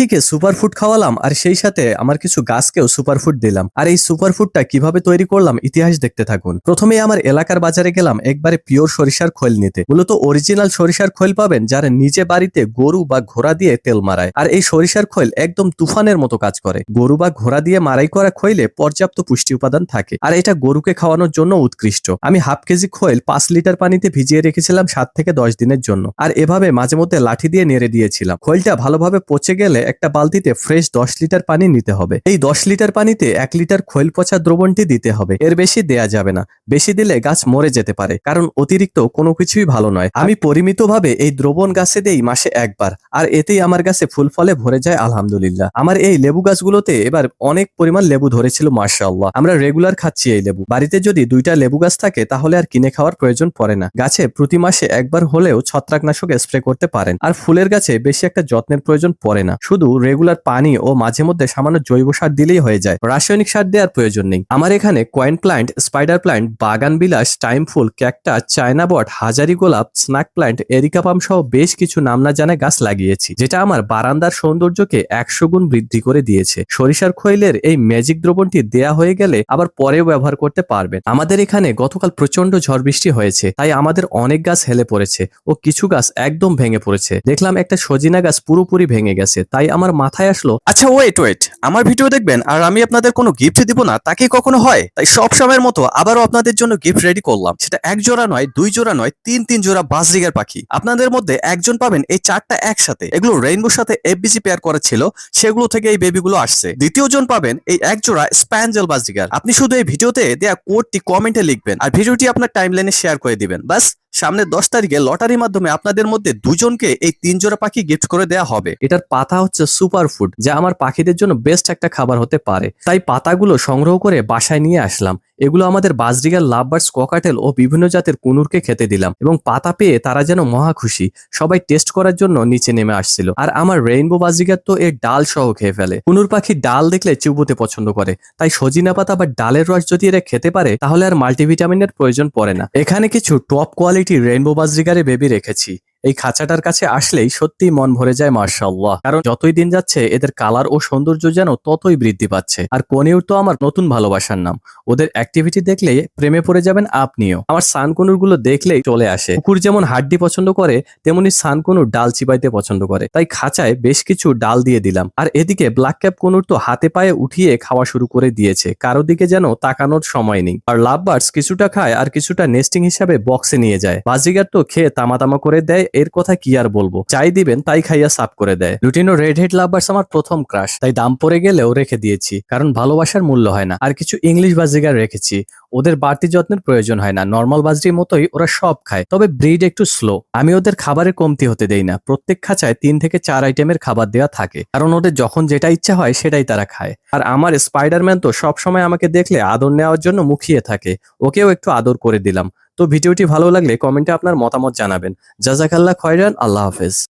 পাখিকে সুপারফুড খাওয়ালাম, আর সেই সাথে আমার কিছু গাছকেও সুপারফুড দিলাম। আর এই সুপারফুডটা কীভাবে তৈরি করলাম, ইতিহাস দেখতে থাকুন। প্রথমে আমার এলাকার বাজারে গেলাম একবারে পিওর সরিষার খোল নিতে। মূলত অরিজিনাল সরিষার খোল পাবেন যারা নিজে বাড়িতে গরু বা ঘোড়া দিয়ে তেল মারায়। আর এই সরিষার খোল একদম তুফানের মতো কাজ করে। গরু বা ঘোড়া দিয়ে মারাই করা খৈলে পর্যাপ্ত পুষ্টি উপাদান থাকে। আর এটা গরুকে খাওয়ানোর জন্য উৎকৃষ্ট। আমি হাফ কেজি খোল পাঁচ লিটার পানিতে ভিজিয়ে রেখেছিলাম সাত থেকে দশ দিনের জন্য। আর এভাবে মাঝে মধ্যে লাঠি দিয়ে নেড়ে দিয়েছিলাম। খৈলটা ভালোভাবে পচে গেলে একটা বালতিতে ফ্রেশ দশ লিটার পানি নিতে হবে। এই দশ লিটার পানিতে এক লিটার খৈল পচা দ্রবণটি দিতে হবে। এর বেশি দেয়া যাবে না। বেশি দিলে গাছ মরে যেতে পারে, কারণ অতিরিক্ত কোনো কিছুই ভালো নয়। আমি পরিমিতভাবে এই দ্রবণ গাছে দেই মাসে একবার, আর এতেই আমার গাছে ফুল ফলে ভরে যায় আলহামদুলিল্লাহ। আমার এই লেবু গাছগুলোতে এবার অনেক পরিমাণ লেবু ধরেছিল মার্শাল্লাহ আমরা রেগুলার খাচ্ছি এই লেবু। বাড়িতে যদি দুইটা লেবু গাছ থাকে, তাহলে আর কিনে খাওয়ার প্রয়োজন পড়ে না। গাছে প্রতি মাসে একবার হলেও ছত্রাকনাশক স্প্রে করতে পারেন। আর ফুলের গাছে বেশি একটা যত্নের প্রয়োজন পড়ে না। শুধু রেগুলার পানি ও মাঝে মধ্যে সামান্য জৈব সার দিলেই হয়ে যায়। রাসায়নিক সার দেওয়ার প্রয়োজন নেই। আমার এখানে কয়েন প্ল্যান্ট স্পাইডার প্ল্যান্ট বাগান বিলাস টাইম ফুল ক্যাকটা চায়না বট হাজারি গোলাপ স্নাক প্ল্যান্ট এরিকা পাম সহ বেশ কিছু নাম না জানা গাছ লাগিয়েছি, যেটা আমার বারান্দার সৌন্দর্যকে একশো গুণ বৃদ্ধি করে দিয়েছে। সরিষার খৈলের এই ম্যাজিক দ্রবণটি দেয়া হয়ে গেলে আবার পরেও ব্যবহার করতে পারবেন। আমাদের এখানে গতকাল প্রচণ্ড ঝড় বৃষ্টি হয়েছে, তাই আমাদের অনেক গাছ হেলে পড়েছে ও কিছু গাছ একদম ভেঙে পড়েছে। দেখলাম একটা সজিনা গাছ পুরোপুরি ভেঙে গেছে, তাই আমার মাথায় আসলো আচ্ছা ওয়েট ওয়েট আমার ভিডিও দেখবেন আর আমি আপনাদের কোনো গিফট দিব না তাকে কখনো হয়? তাই সব সময়ের মতো আবারও আপনাদের জন্য গিফট রেডি করলাম। সেটা এক জোড়া নয়, দুই জোড়া নয়, তিন তিন জোড়া বাজরিগার পাখি। আপনাদের মধ্যে একজন পাবেন এই চারটা একসাথে। এগুলো রেইনবোর সাথে এফবিসি পেয়ার করা ছিল, সেগুলো থেকে এই বেবিগুলো আসছে। দ্বিতীয় জন পাবেন এই এক জোড়া স্প্যাঞ্জেল বাজরিগার আপনি শুধু এই ভিডিওতে দেয়া কোডটি কমেন্টে লিখবেন আর ভিডিওটি আপনার টাইমলাইনে শেয়ার করে দিবেন। বাস সামনে দশ তারিখে লটারির মাধ্যমে আপনাদের মধ্যে দুজনকে এই তিন জোড়া পাখি গিফট করে দেওয়া হবে। এটার পাতা হচ্ছে সুপার ফুড, যা আমার পাখিদের জন্য বেস্ট একটা খাবার হতে পারে। তাই পাতাগুলো সংগ্রহ করে বাসায় নিয়ে আসলাম। এগুলো আমাদের বাজরিগার লাভবার্স ককাটেল ও বিভিন্ন জাতের কুনুরকে খেতে দিলাম এবং পাতা পেয়ে তারা যেন মহা খুশি। সবাই টেস্ট করার জন্য নিচে নেমে আসছিল। আর আমার রেইনবো বাজরিগার তো এর ডাল সহ খেয়ে ফেলে। কুনুর পাখি ডাল দেখলে চুবুতে পছন্দ করে। তাই সজিনা পাতা বা ডালের রস যদি এরা খেতে পারে, তাহলে আর মাল্টিভিটামিনের প্রয়োজন পড়ে না। এখানে কিছু টপ কোয়ালিটি রেইনবো বাজরিগারে বেবি রেখেছি। এই খাঁচাটার কাছে আসলেই সত্যি মন ভরে যায় মার্শাল্লাহ কারণ যতই দিন যাচ্ছে, এদের কালার ও সৌন্দর্য যেন ততই বৃদ্ধি পাচ্ছে। আর কনিউর তো আমার নতুন ভালোবাসার নাম। ওদের অ্যাক্টিভিটি দেখলে প্রেমে পড়ে যাবেন আপনিও। আমার সানকুনুরগুলো দেখলেই চলে আসে। কুকুর যেমন হাড্ডি পছন্দ করে, তেমনি সানকুনুর ডাল চিবাইতে পছন্দ করে। তাই খাঁচায় বেশ কিছু ডাল দিয়ে দিলাম। আর এদিকে ব্ল্যাক ক্যাপ কনুর তো হাতে পায়ে উঠিয়ে খাওয়া শুরু করে দিয়েছে। কারও দিকে যেন তাকানোর সময় নেই। আর লাভ বার্ডস কিছুটা খায় আর কিছুটা নেস্টিং হিসাবে বক্সে নিয়ে যায়। বাজিগার তো খেয়ে তামা তামা করে দেয় এর কথা কি আর বলব? চাই দিবেন, তাই খাইয়া সাফ করে দেয়। লুটিনো রেড হেড লাভার্স আমার প্রথম ক্রাশ তাই দাম পড়ে গেলেও রেখে দিয়েছি, কারণ ভালোবাসার মূল্য হয় না। আর কিছু ইংলিশ বাজিগার রেখেছি ওদের বাড়তি যত্নের প্রয়োজন হয় না। নর্মাল বাজরির মতোই ওরা সব খায়। তবে ব্রিড একটু স্লো আমি ওদের খাবারের কমতি হতে দেই না। প্রত্যেক খাঁচায় তিন থেকে চার আইটেমের খাবার দেওয়া থাকে। কারণ ওদের যখন যেটা ইচ্ছা হয়, সেটাই তারা খায়। আর আমার স্পাইডারম্যান তো সবসময় আমাকে দেখলে আদর নেওয়ার জন্য মুখিয়ে থাকে। ওকেও একটু আদর করে দিলাম। তো ভিডিওটি ভালো লাগলে কমেন্টে আপনার মতামত জানাবেন। জাজাকাল্লাহ খয়রান, আল্লাহ হাফেজ।